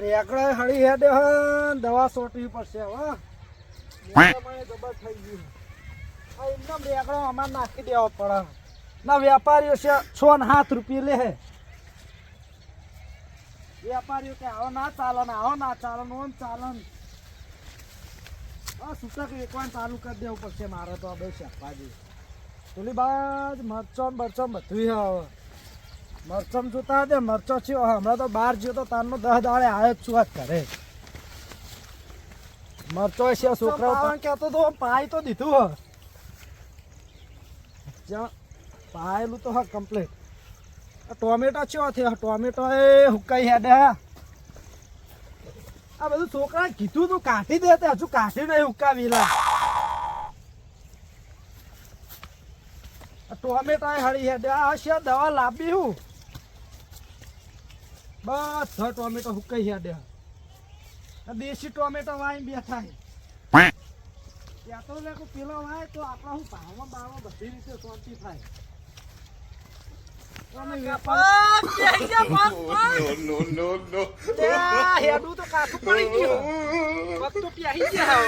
રેકડે હળી હેડે હન દવા સોટવી પડશે હવે. જબર થઈ ગયું આ એમનેમ રેકડો અમાર નાખી દેવો પડે. ના વેપારીઓ છે છ ને હાથ રૂપિયા લે હે. વેપારીઓ કે આવો ના ચાલે ને આવો ના ચાલે ને ઓમ ચાલે આ સૂચક વેચવાનું ચાલુ કરી દેવું પડશે મારે તો બે શાકભાજી. પેલી બાજ મરચો બરચો બધું હવે મરચમ જોતા હતા મરચો છે. હમણાં તો બહાર જ્યો તો તારનો દહ દાડે આવ્યો જ છું ઘરે. મરચો છે છોકરા કહેતો તો પાય તો દીધું હ. જ્યાં પાયેલું તો હા કમ્પ્લીટ ટોમેટો ચેવો થયો. ટોમેટો એ હુકાઈ હેડે. આ બધું છોકરા કીધું તું કાઢી દે તે. હજુ કાઢી નહીં હુકાવીલા ટોમેટો હળી હેડે. આ છે દવા લાવી હું. બધા ટોમેટો હુકાઈ હેડે દેશી ટોમેટો વાય બેઠા છે. ત્યાં તો લેકો પેલો વાય તો આપણે હું ભાવમાં બાવમાં બધી રીતે શાંતિ થાય. હેડું તો કાઠું પડી ગયું. તો પ્યાહી ગયા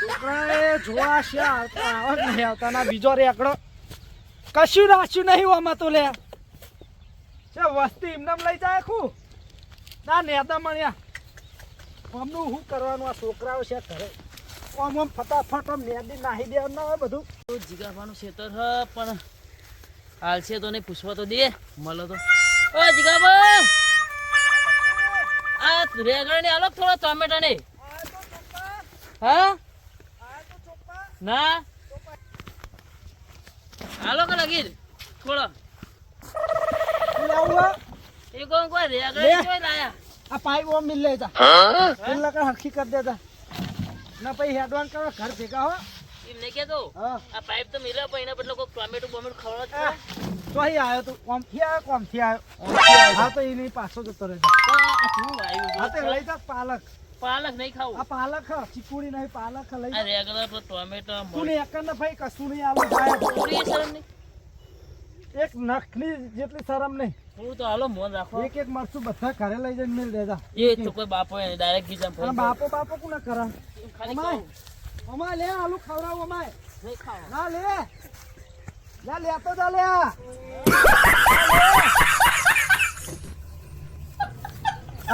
છોકરાએ જોવા છે આવતા આવે નહીં આવતા ના બીજો રેકડો. કશું રાખ્યું નહીં આમાં તો લે. છે વસ્તી એમને લઈ જાય ખું ના નેતા મળ્યા આમનું શું કરવાનું? આ છોકરાઓ છે ઘરે. આમ આમ ફટાફટ આમ નાહી દેવાનું ના બધું. તો જીગાબાનું ખેતર હ, પણ હાલ છે તો નહીં પૂછવા તો દે. મળો તો. ઓ જીગાબા આ રેગણ આલો થોડો ટોમેટા ને? હા? ના? આલો કે લગી થોડો. લાવું હે? એ કોણ કોઈ રેગણ લે. જોઈ લાયા આ પાઇપ ઓમ મિલ લે જા પેલા કણ હરખી કરી દેતા. ના પછી હેડવાન કરો ઘર ભેગા હો. એમ નહીં કેતો હા. આ પાઇપ તો મિલ્યો પણ એના બદલે કોઈ ટોમેટો બોમેટો પડે. તો. અહીં આવ્યો તું કોમથી આવ્યો કોમથી આવ્યો હા તો એ નહીં પાછો જતો રહે તો આ શું આવ્યું હા તો લઈ જા પાલક. પાલક નહીં ખાવું. આ પાલક હ ચીકુડી નહીં પાલક લઈ ટોમેટો તું ને એકર ને ભાઈ કશું નહીં આવું એક નખની જેટલી શરમ નહીં. હું તો હાલો મોન રાખો. એક એક મરચું બધા ઘરે લઈ જઈને મેલ દેજા એ તો કોઈ બાપો ડાયરેક્ટ ગીજામ ફોન બાપો બાપો કોને કરા? અમાય અમાય લે આલુ ખવરાવ અમાય. નહીં ખાવા. ના લે. લે લેતો જા લે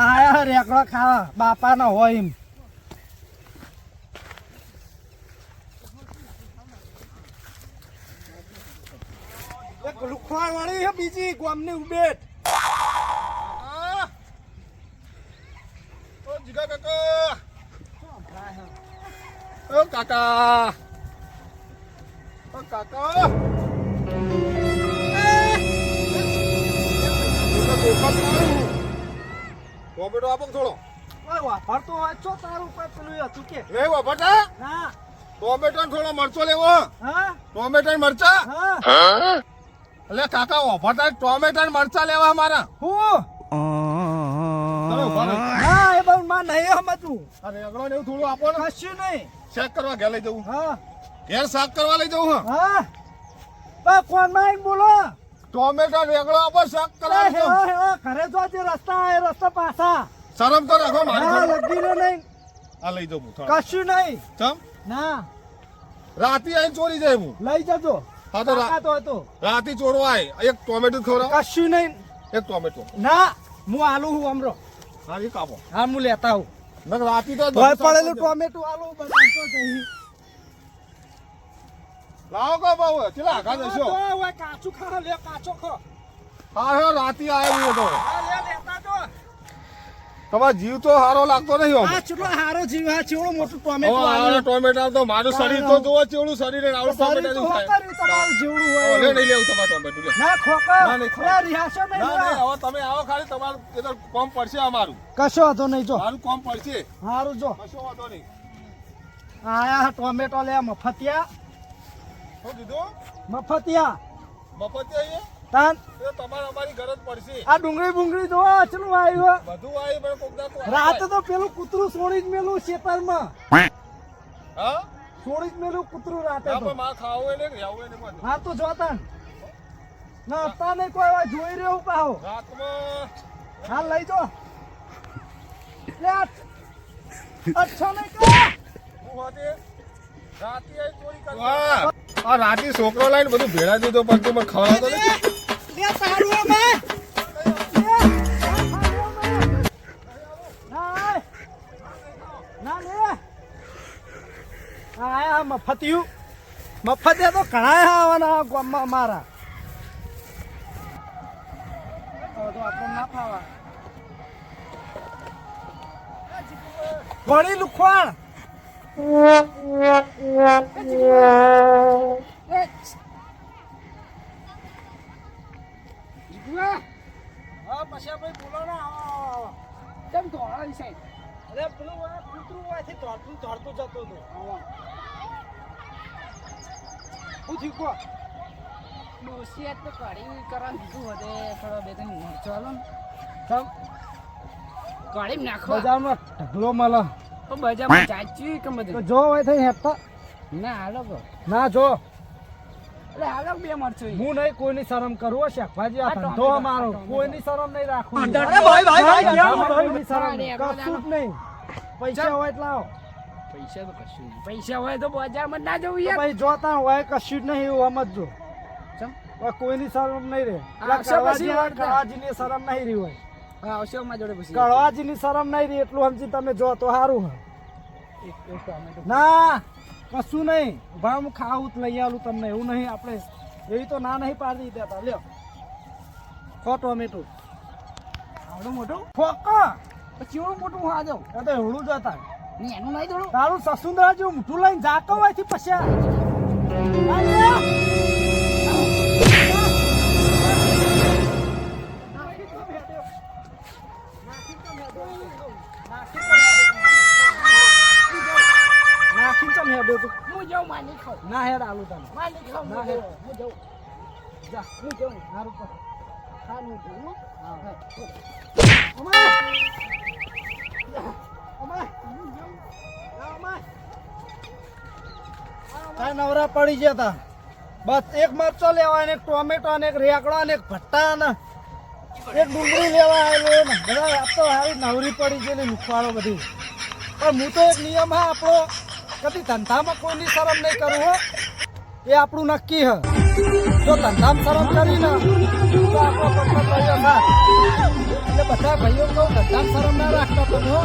આયા રેકડો ખાવા. બાપા ના હોય એમ. એક લુખવા વાળી છે બીજી ગામની ઉબેટ. ઓ જીગા કાકા. ઓ કાકા. ઓ કાકા. ટોમેટો આપો થોડો વાપરતો હોય છો તારું કોઈ પેલું હતું કે. લે વાપરતા ના. ટોમેટો થોડો મરચો લેવો. હા? ટોમેટો મરચા. હા. એટલે કાકા વાપરતા ટોમેટા ને મરચા લેવા મારા. હું? તમે. હા એ બહુ માં નહીં સમજવું આ રેગડો ને એવું થોડું આપો ને. કશું નહીં. ચેક કરવા ઘેર લઈ જવું. હા. ઘેર સાફ કરવા લઈ જવું હા? હા. બા કોણમાં બોલો. ટોમેટા રેગડો આપો શાક કરવા હે લઈ જવું. હેવા હેવા ઘરે જો જે રસ્તા એ રસ્તા પાછા. શરમ તો રાખો મારી હા. લગી નહીં. આ લઈ જવું કશું નહીં. ચમ? ના. રાતી અહીં ચોરી જાય હું લઈ જજો. હા તો રા- તાકાત હોય તો રાતી ચોરવા આય એક ટોમેટો ખવડાવો. કશું નહીં. એક ટોમેટો. ના હું આલુ હું અમરો. હા એ કાપો. હા હું લેતા હું નકર રાતે તો ભર પડેલું ટોમેટો આલુ બનાવતો જઈ. લાવો કો બાબુ ચલા આઘા જશો. કાચું ખા લે કાચો ખા. હા હા રાતી આવ્યો તો. તમારો જીવ તો સારો લાગતો નહીં આ ચેટલો હારો જીવ આ ચેવડો મોટું ટોમેટો આલુ ટોમેટા તો મારું શરીર તો જોવો ચેવડું શરીર ને આવડું શરીર ટોમેટા જેવું થાય. તમારું જેવડું હોય. લે નહીં લેવું તમારે ટોમેટું લે ના ખોકા ના, નહીં ખોકા. ના નહીં ના હવે તમે આવો ખાલી તમારું એ તો કોમ પડશે અમારું. કશો વાંધો નહીં જો. મારું કોમ પડશે. હારું જો. કશો વાંધો નહીં. આયા ટોમેટો લે મફતિયા. શું કીધું? મફતિયા. મફતિયા આવીએ તાન? અમારી ગરજ પડશે. આ ડુંગળી બુંગળી જો ચલું આવ્યું બધું આવી પણ રાતે તો પેલું કૂતરું છોડી જ મેલું શેતરમાં. હા? છોડી જ મેલું કૂતરું રાતે તો. ખાવું રહેવું હોય હા તો જોતા ના હતા નહીં કોઈ જોઈ રહ્યો પાહો. રાતમાં હાલ લઈ જો. લે અચ્છો નહીં કે. હું હોતે રાતે ચોરી કરી. આ રાતે છોકરો લાઈને બધું ભેળા દીધો પણ તું મને ખવડાવતો નથી. આયા મફતિયું. મફતિયા તો ઘણા આવવાના ગામમાં મારા ઘણી લુખવાણ. થયું કો. ડોસિયા તો કઢી કરવાનું કીધું હતે. થોડો બે ત્રણ ચાલો ને. સમ કઢી નાખો. બજારમાં ઢગલો મળે તો બજારમાં ચાચી કે બધું? જો હોય થઈ હેઠતા ના હાલો ના જો. એટલે હાલો બે મરચો. હું નહીં કોઈની શરમ કરું હો ભાજી આ ધંધો અમારો. કોઈની શરમ નહીં રાખું. અરે ભાઈ, ભાઈ, ભાઈ, શરમ નહીં. કશું જ નહીં. પૈસા હોય એટલે પૈસા તો કશું નહીં. પૈસા હોય તો બજારમાં ના જવું યાર. ભાઈ જોતા હોય કશું જ નહીં એવું સમજજો ચમ? હવે કોઈની શરમ નહીં રહે. કળવાજીની શરમ નહીં રહી હોય. હા આવશે જોડે પછી? કળવાજીની શરમ નહીં રહી એટલું સમજી તમે જો તો સારું હે એક એક ટોમેટો ના કશું નહીં. ભાઈ હું ખાવું જ લઈ આવું તમને. એવું નહીં આપણે એવી તો ના નહીં પાડી દેતા. લ્યો. ખો ટોમેટો. આવડો મોટું? ફોકા પછી એવડું મોટું હા જાઉં તો એવડું જ હતા. ને એનું નહીં થોડું તારું સસુંદરા જેવું મૂઠું લઈને જાતો હોયથી પછી. ના હેડ આલુ તને. માની ખાઉં ના, હેડ. હું જઉં. જા હું જઉં. હારું પર ખાનું હું જાઉં અમાર. હા. તાર નવરા પડી ગયા હતા બસ એક મરચો લેવા ને એક ટોમેટો અને એક રેકડો અને એક ભટ્ટા ને એક ડુંગળી લેવા આવેલો ને બધા આ તો હારી નવરી પડી ગયેલી લુખવાડો બધી. પણ હું તો એક નિયમ હા આપણો કદી ધંધામાં કોઈની શરમ નહીં કરું હો. એ આપણું નક્કી હ. જો ધંધામાં શરમ કરી ને, તો આપણો પગલો કર્યો ના એટલે બધા ભાઈઓ તો ધંધામાં શરમ ના રાખતા તમે હો.